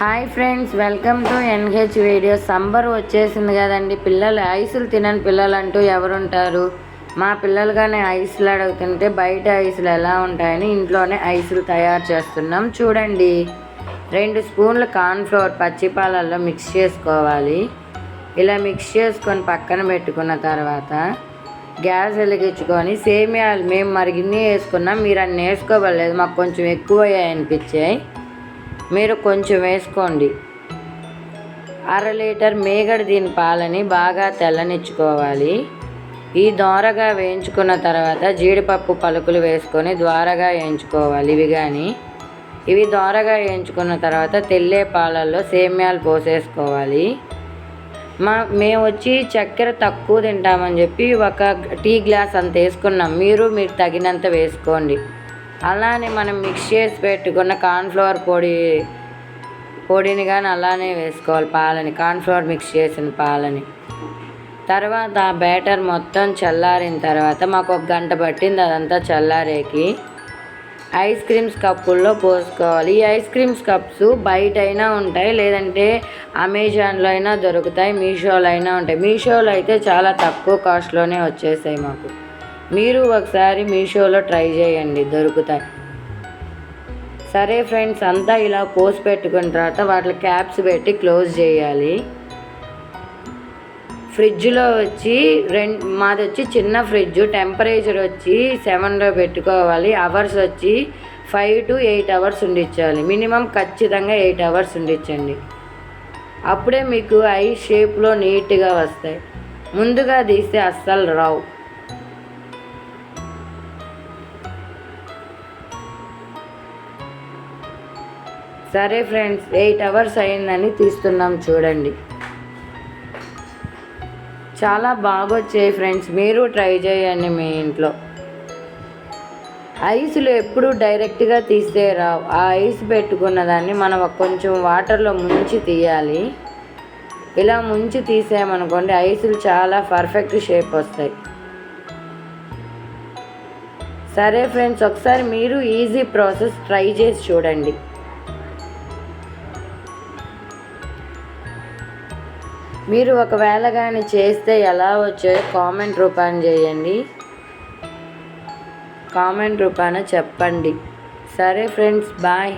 Hi friends welcome to NH video. సంబర్ వచ్చేసింది కదండి. పిల్లలు ఐసులు తినని పిల్లలు అంటూ ఎవరుంటారు? మా పిల్లలు కానీ ఐసులు అడుగుతుంటే బయట ఐసులు ఎలా ఉంటాయని ఇంట్లోనే ఐసులు తయారు చేస్తున్నాం. చూడండి రెండు స్పూన్లు కార్న్ఫ్లోర్ పచ్చిపాలల్లో మిక్స్ చేసుకోవాలి. ఇలా మిక్స్ చేసుకొని పక్కన పెట్టుకున్న తర్వాత గ్యాస్ వెలిగించుకొని సేమియాలు మేము మరిగిన్ని వేసుకున్నాం. మీరు అన్ని వేసుకోవలేదు మాకు కొంచెం ఎక్కువ అనిపించాయి. మీరు కొంచెం వేసుకోండి. అర లీటర్ మేగడ దీని పాలని బాగా తెల్లనిచ్చుకోవాలి. ఈ దోరగా వేయించుకున్న తర్వాత జీడిపప్పు పలుకులు వేసుకొని ద్వారగా వేయించుకోవాలి. ఇవి కానీ ఇవి దోరగా వేయించుకున్న తర్వాత తెల్లే పాలల్లో సేమ్యాలు పోసేసుకోవాలి. మా మేము వచ్చి చక్కెర తక్కువ తింటామని చెప్పి ఒక టీ గ్లాస్ అంత వేసుకున్నాం. మీరు మీరు తగినంత వేసుకోండి. అలానే మనం మిక్స్ చేసి పెట్టుకున్న కార్న్ఫ్లవర్ పొడి పొడిని కానీ అలానే వేసుకోవాలి పాలని. కార్న్ఫ్లవర్ మిక్స్ చేసిన పాలని. తర్వాత ఆ బ్యాటర్ మొత్తం చల్లారిన తర్వాత మాకు ఒక గంట పట్టింది అదంతా చల్లారేకి. ఐస్ క్రీమ్స్ కప్పుల్లో పోసుకోవాలి. ఈ ఐస్ క్రీమ్స్ కప్స్ బయట అయినా ఉంటాయి లేదంటే అమెజాన్లో అయినా దొరుకుతాయి మీషోలో అయినా ఉంటాయి. మీషోలో అయితే చాలా తక్కువ కాస్ట్లోనే వచ్చేసాయి మాకు. మీరు ఒకసారి మీషోలో ట్రై చేయండి దొరుకుతాయి. సరే ఫ్రెండ్స్ అంతా ఇలా పోసి పెట్టుకున్న తర్వాత వాటి క్యాప్స్ పెట్టి క్లోజ్ చేయాలి. ఫ్రిడ్జ్లో వచ్చి రెండు మాది వచ్చి చిన్న ఫ్రిడ్జ్ టెంపరేచర్ వచ్చి సెవెన్లో పెట్టుకోవాలి. అవర్స్ వచ్చి ఫైవ్ టు ఎయిట్ అవర్స్ ఉండించాలి మినిమం ఖచ్చితంగా ఎయిట్ అవర్స్ ఉండించండి అప్పుడే మీకు ఐ షేప్లో నీట్గా వస్తాయి. ముందుగా తీస్తే అస్సలు రావు. సరే ఫ్రెండ్స్ ఎయిట్ అవర్స్ అయిందని తీస్తున్నాం చూడండి. చాలా బాగొచ్చాయి ఫ్రెండ్స్ మీరు ట్రై చేయండి మీ ఇంట్లో. ఐస్లు ఎప్పుడు డైరెక్ట్గా తీస్తే రావు. ఆ ఐస్ పెట్టుకున్న దాన్ని మనం కొంచెం వాటర్లో ముంచి తీయాలి. ఇలా ముంచి తీసామనుకోండి ఐసులు చాలా పర్ఫెక్ట్ షేప్ వస్తాయి. సరే ఫ్రెండ్స్ ఒకసారి మీరు ఈజీ ప్రాసెస్ ట్రై చేసి చూడండి. మీరు ఒకవేళ కానీ చేస్తే ఎలా వచ్చాయో కామెంట్ రూపాన చేయండి. కామెంట్ రూపాన చెప్పండి. సరే ఫ్రెండ్స్ బాయ్.